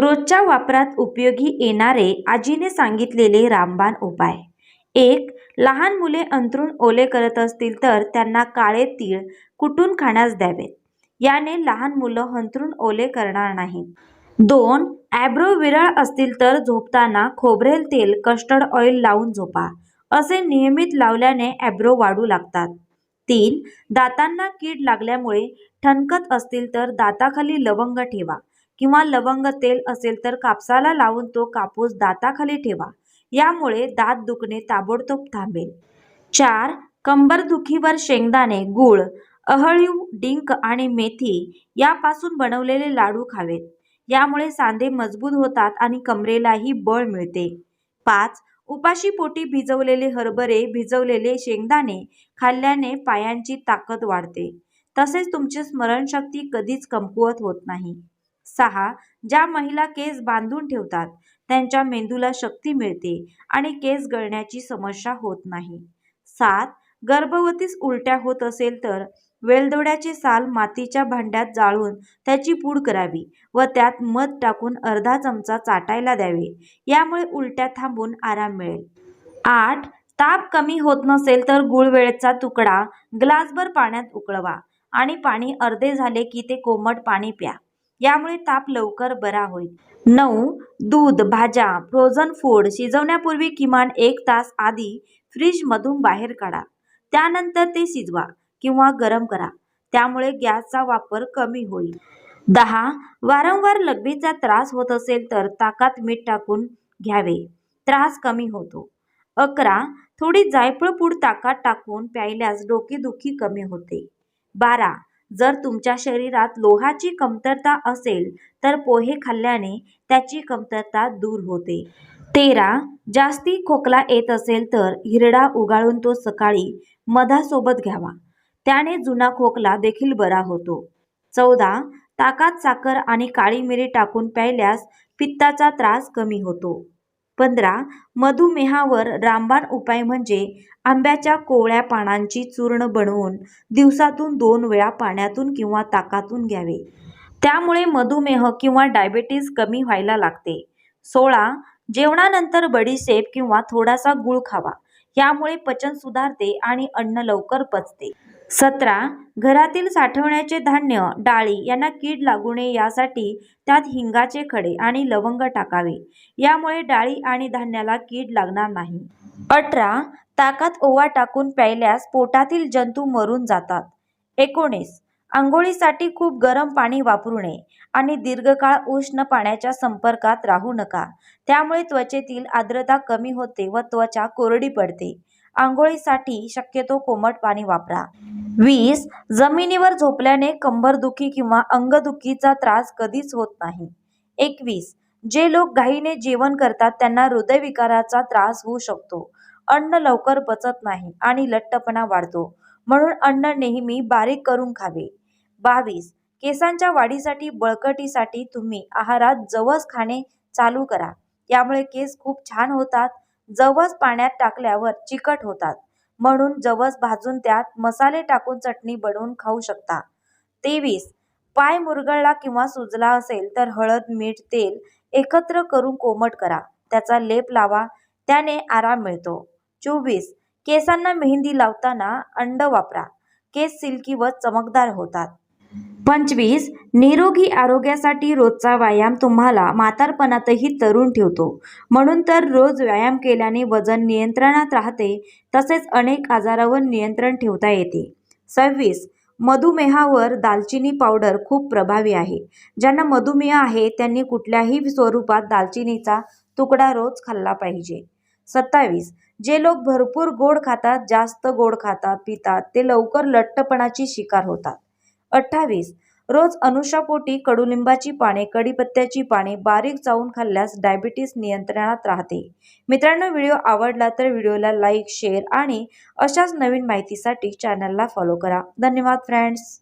रोजच्या वापरात उपयोगी येणारे आजीने सांगितलेले रामबाण उपाय. एक लहान मुले अंथरूण ओले करत असतील तर त्यांना काळे तीळ कुटून खाण्यास द्यावेत? याने लहान मुलं अंथरूण ओले करणार नाहीत. दोन ॲब्रो विरळ असतील तर झोपताना खोबरेल तेल कस्टर्ड ऑइल लावून झोपा. असे नियमित लावल्याने ॲब्रो वाढू लागतात. तीन दातांना कीड लागल्यामुळे ठणकत असतील तर दाताखाली लवंग ठेवा. किंवा लवंग तेल असेल तर कापसाला लावून तो कापूस दाताखाली ठेवा. यामुळे दात दुखणे ताबडतोब थांबेल. चार कंबरदुखीवर शेंगदाणे गूळ अहळीव डिंक आणि मेथी यापासून बनवलेले लाडू खावेत. यामुळे सांधे मजबूत होतात आणि कमरेलाही बळ मिळते. पाच उपाशी पोटी भिजवलेले हरभरे भिजवलेले शेंगदाणे खाल्ल्याने पायांची ताकद वाढते. तसेच तुमची स्मरणशक्ती कधीच कमकुवत होत नाही. सहा ज्या महिला केस बांधून ठेवतात त्यांच्या मेंदूला शक्ती मिळते आणि केस गळण्याची समस्या होत नाही. सात गर्भवतीस उलट्या होत असेल तर वेलदोड्याचे साल मातीच्या भांड्यात जाळून त्याची पूड करावी व त्यात मध टाकून अर्धा चमचा चाटायला द्यावे. यामुळे उलट्या थांबून आराम मिळेल. आठ ताप कमी होत नसेल तर गुळवेळचा तुकडा ग्लासभर पाण्यात उकळवा आणि पाणी अर्धे झाले की ते कोमट पाणी प्या. यामुळे ताप लवकर बरा होईल. नऊ दूध भाज्या फ्रोझन फूड शिजवण्यापूर्वी किमान एक तास आधी फ्रीजमधून बाहेर काढा. त्यानंतर ते शिजवा किंवा गरम करा. त्यामुळे गॅसचा वापर कमी होईल. दहा वारंवार लघवीचा त्रास होत असेल तर ताकात मीठ टाकून घ्यावे. त्रास कमी होतो. अकरा थोडी जायफळ पूड ताकात टाकून प्यायल्यास डोकेदुखी कमी होते. बारा जर तुमच्या शरीरात लोहाची कमतरता असेल तर पोहे खाल्ल्याने त्याची कमतरता दूर होते. तेरा जास्ती खोकला येत असेल तर हिरडा उगाळून तो सकाळी मधासोबत घ्यावा. त्याने जुना खोकला देखील बरा होतो. चौदा ताकात साखर आणि काळी मिरी टाकून प्यायल्यास पित्ताचा त्रास कमी होतो. पंधरा मधुमेहावर रामबाण उपाय म्हणजे आंब्याच्या कोवळ्या पानांची चूर्ण बनवून दिवसातून दोन वेळा पाण्यातून किंवा ताकातून घ्यावे. त्यामुळे मधुमेह किंवा डायबेटीज कमी व्हायला लागते. सोळा जेवणानंतर बडीशेप किंवा थोडासा गुळ खावा. यामुळे पचन सुधारते आणि अन्न लवकर पचते. सतरा घरातील साठवण्याचे धान्य डाळी यांना कीड लागू नये यासाठी त्यात हिंगाचे खडे आणि लवंग टाकावे. यामुळे डाळी आणि धान्याला कीड लागणार नाही. अठरा ताकात ओवा टाकून प्यायल्यास पोटातील जंतू मरून जातात. एकोणीस आंघोळीसाठी खूप गरम पाणी वापरू नये आणि दीर्घकाळ उष्ण पाण्याच्या संपर्कात राहू नका. त्यामुळे त्वचेतील आर्द्रता कमी होते व त्वचा कोरडी पडते. आंघोळीसाठी शक्यतो कोमट पाणी वापरा. वीस जमिनीवर झोपल्याने कंबरदुखी किंवा अंगदुखीचा त्रास कधीच होत नाही. एकवीस जे लोक घाईने जेवण करतात त्यांना हृदयविकाराचा त्रास होऊ शकतो. अन्न लवकर पचत नाही आणि लठ्ठपणा वाढतो. म्हणून अन्न नेहमी बारीक करून खावे. बावीस केसांच्या वाढीसाठी बळकटीसाठी तुम्ही आहारात जवस खाणे चालू करा. यामुळे केस खूप छान होतात जवस पाण्यात टाकल्यावर चिकट होतात. म्हणून जवस भाजून त्यात मसाले टाकून चटणी बनवून खाऊ शकता. तेवीस. पाय मुरगळला किंवा सुजला असेल तर हळद मीठ तेल एकत्र करून कोमट करा. त्याचा लेप लावा. त्याने आराम मिळतो. चोवीस. केसांना मेहंदी लावताना अंड वापरा. केस सिल्की व चमकदार होतात. पंचवीस निरोगी आरोग्यासाठी रोजचा व्यायाम तुम्हाला म्हातारपणातही तरुण ठेवतो. म्हणून तर रोज व्यायाम केल्याने वजन नियंत्रणात राहते तसेच अनेक आजारावर नियंत्रण ठेवता येते. सव्वीस मधुमेहावर दालचिनी पावडर खूप प्रभावी आहे. ज्यांना मधुमेह आहे त्यांनी कुठल्याही स्वरूपात दालचिनीचा तुकडा रोज खाल्ला पाहिजे. सत्तावीस जे लोक भरपूर गोड खातात जास्त गोड खातात पितात ते लवकर लठ्ठपणाची शिकार होतात. अठ्ठावीस. रोज अनुषापोटी कडुलिंबाची पाने कडीपत्त्याची पाने बारीक चावून खाल्ल्यास डायबिटीस नियंत्रणात राहते. मित्रांनो व्हिडिओ आवडला तर व्हिडिओला लाईक शेअर आणि अशाच नवीन माहितीसाठी चॅनलला फॉलो करा. धन्यवाद फ्रेंड्स!